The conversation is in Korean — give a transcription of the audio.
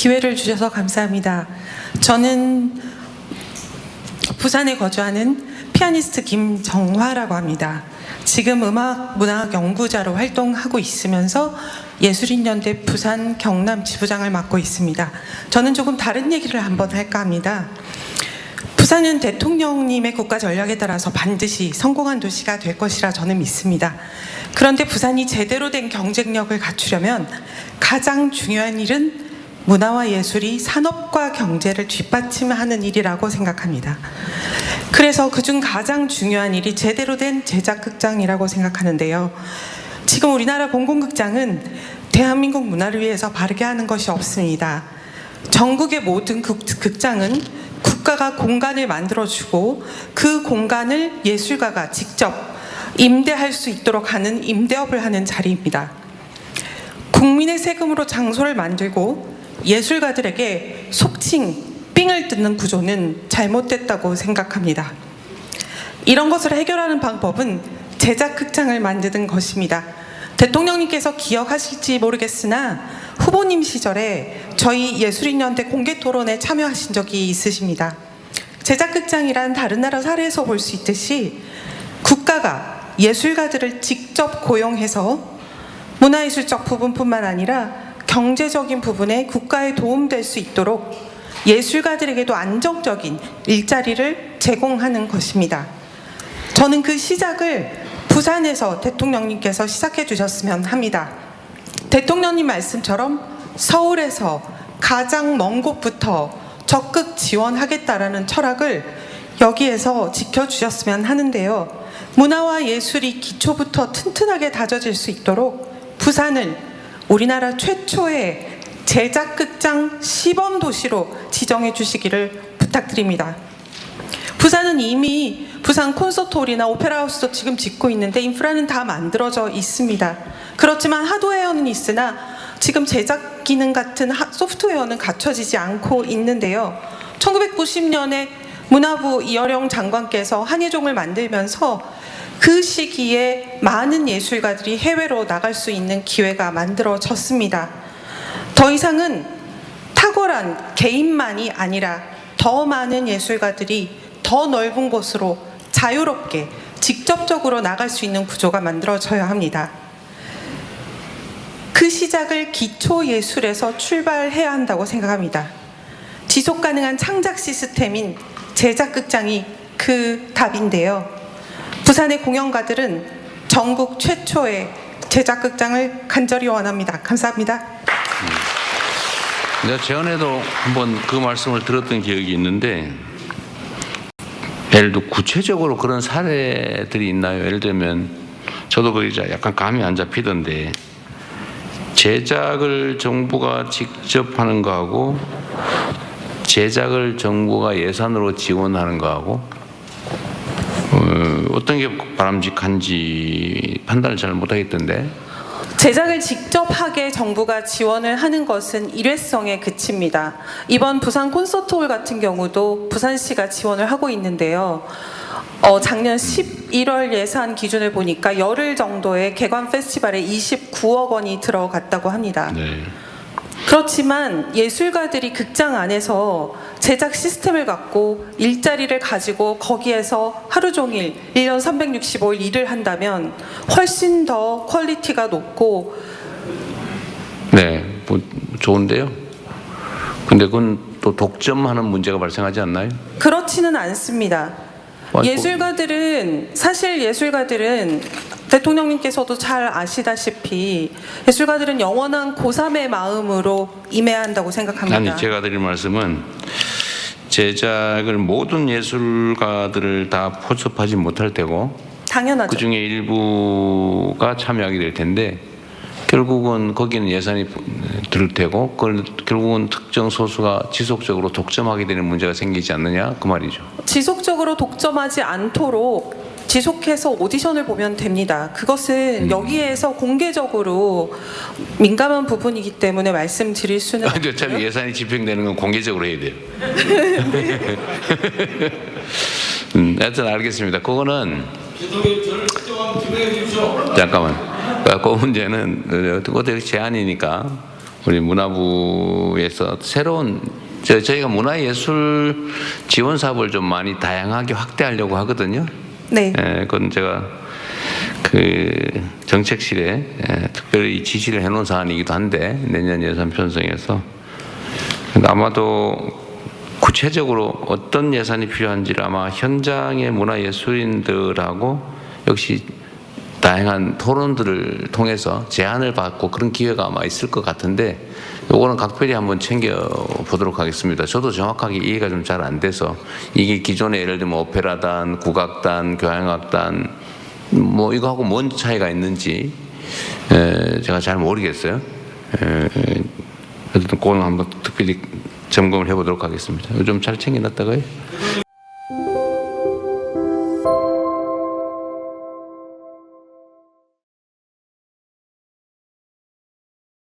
기회를 주셔서 감사합니다. 저는 부산에 거주하는 피아니스트 김정화라고 합니다. 지금 음악 문학 연구자로 활동하고 있으면서 예술인연대 부산 경남 지부장을 맡고 있습니다. 저는 조금 다른 얘기를 한번 할까 합니다. 부산은 대통령님의 국가 전략에 따라서 반드시 성공한 도시가 될 것이라 저는 믿습니다. 그런데 부산이 제대로 된 경쟁력을 갖추려면 가장 중요한 일은 문화와 예술이 산업과 경제를 뒷받침하는 일이라고 생각합니다. 그래서 그중 가장 중요한 일이 제대로 된 제작극장이라고 생각하는데요. 지금 우리나라 공공극장은 대한민국 문화를 위해서 바르게 하는 것이 없습니다. 전국의 모든 극, 극장은 국가가 공간을 만들어주고 그 공간을 예술가가 직접 임대할 수 있도록 하는 임대업을 하는 자리입니다. 국민의 세금으로 장소를 만들고 예술가들에게 속칭 삥을 뜯는 구조는 잘못됐다고 생각합니다. 이런 것을 해결하는 방법은 제작 극장을 만드는 것입니다. 대통령님께서 기억하실지 모르겠으나 후보님 시절에 저희 예술인연대 공개 토론에 참여하신 적이 있으십니다. 제작 극장이란 다른 나라 사례에서 볼 수 있듯이 국가가 예술가들을 직접 고용해서 문화예술적 부분뿐만 아니라 경제적인 부분에 국가에 도움될 수 있도록 예술가들에게도 안정적인 일자리를 제공하는 것입니다. 저는 그 시작을 부산에서 대통령님께서 시작해 주셨으면 합니다. 대통령님 말씀처럼 서울에서 가장 먼 곳부터 적극 지원하겠다라는 철학을 여기에서 지켜주셨으면 하는데요. 문화와 예술이 기초부터 튼튼하게 다져질 수 있도록 부산을 우리나라 최초의 제작극장 시범 도시로 지정해 주시기를 부탁드립니다. 부산은 이미 부산 콘서트홀이나 오페라하우스도 지금 짓고 있는데 인프라는 다 만들어져 있습니다. 그렇지만 하드웨어는 있으나 지금 제작 기능 같은 하- 소프트웨어는 갖춰지지 않고 있는데요. 1990년에 문화부 이어령 장관께서 한예종을 만들면서 그 시기에 많은 예술가들이 해외로 나갈 수 있는 기회가 만들어졌습니다. 더 이상은 탁월한 개인만이 아니라 더 많은 예술가들이 더 넓은 곳으로 자유롭게 직접적으로 나갈 수 있는 구조가 만들어져야 합니다. 그 시작을 기초 예술에서 출발해야 한다고 생각합니다. 지속 가능한 창작 시스템인 제작 극장이 그 답인데요. 부산의 공연가들은 전국 최초의 제작 극장을 간절히 원합니다. 감사합니다. 내가 전에도 한번 그 말씀을 들었던 기억이 있는데 예를 들어 구체적으로 그런 사례들이 있나요? 예를 들면 저도 그 약간 감이 안 잡히던데 제작을 정부가 직접 하는 거하고 제작을 정부가 예산으로 지원하는 거하고 어, 어떤 게 바람직한지 판단을 잘 못하겠던데 제작을 직접 하게 정부가 지원을 하는 것은 일회성에 그칩니다. 이번 부산 콘서트홀 같은 경우도 부산시가 지원을 하고 있는데요. 어, 작년 11월 예산 기준을 보니까 열흘 정도의 개관 페스티벌에 29억 원이 들어갔다고 합니다. 네. 그렇지만 예술가들이 극장 안에서 제작 시스템을 갖고 일자리를 가지고 거기에서 하루 종일 1년 365일 일을 한다면 훨씬 더 퀄리티가 높고 네, 뭐 좋은데요. 근데 그건 또 독점하는 문제가 발생하지 않나요? 그렇지는 않습니다. 아이고. 예술가들은 사실 예술가들은 대통령님께서도 잘 아시다시피 예술가들은 영원한 고3의 마음으로 임해야 한다고 생각합니다. 아니 제가 드릴 말씀은 제작을 모든 예술가들을 다 포섭하지 못할 테고 당연하죠. 그 중에 일부가 참여하게 될 텐데 결국은 거기는 예산이 들 테고 그걸 결국은 특정 소수가 지속적으로 독점하게 되는 문제가 생기지 않느냐 그 말이죠. 지속적으로 독점하지 않도록 지속해서 오디션을 보면 됩니다. 그것은 음. 여기에서 공개적으로 민감한 부분이기 때문에 말씀드릴 수는 아니, 어차피. 예산이 집행되는 건 공개적으로 해야 돼요. 음, 하여튼 알겠습니다. 그거는 잠깐만. 그 문제는 어떻게 제한이니까 우리 문화부에서 새로운 저, 저희가 문화예술 지원 사업을 좀 많이 다양하게 확대하려고 하거든요. 네. 예, 그건 제가 그 정책실에 예, 특별히 지시를 해놓은 사안이기도 한데 내년 예산 편성에서 아마도 구체적으로 어떤 예산이 필요한지를 아마 현장의 문화예술인들하고 역시 다양한 토론들을 통해서 제안을 받고 그런 기회가 아마 있을 것 같은데 요거는 각별히 한번 챙겨 보도록 하겠습니다. 저도 정확하게 이해가 좀 잘 안 돼서 이게 기존에 예를 들면 오페라단, 국악단, 교향악단 뭐 이거하고 뭔 차이가 있는지 에, 제가 잘 모르겠어요. 에, 어쨌든 그거는 한번 특별히 점검을 해보도록 하겠습니다. 좀 잘 챙겨놨다가요.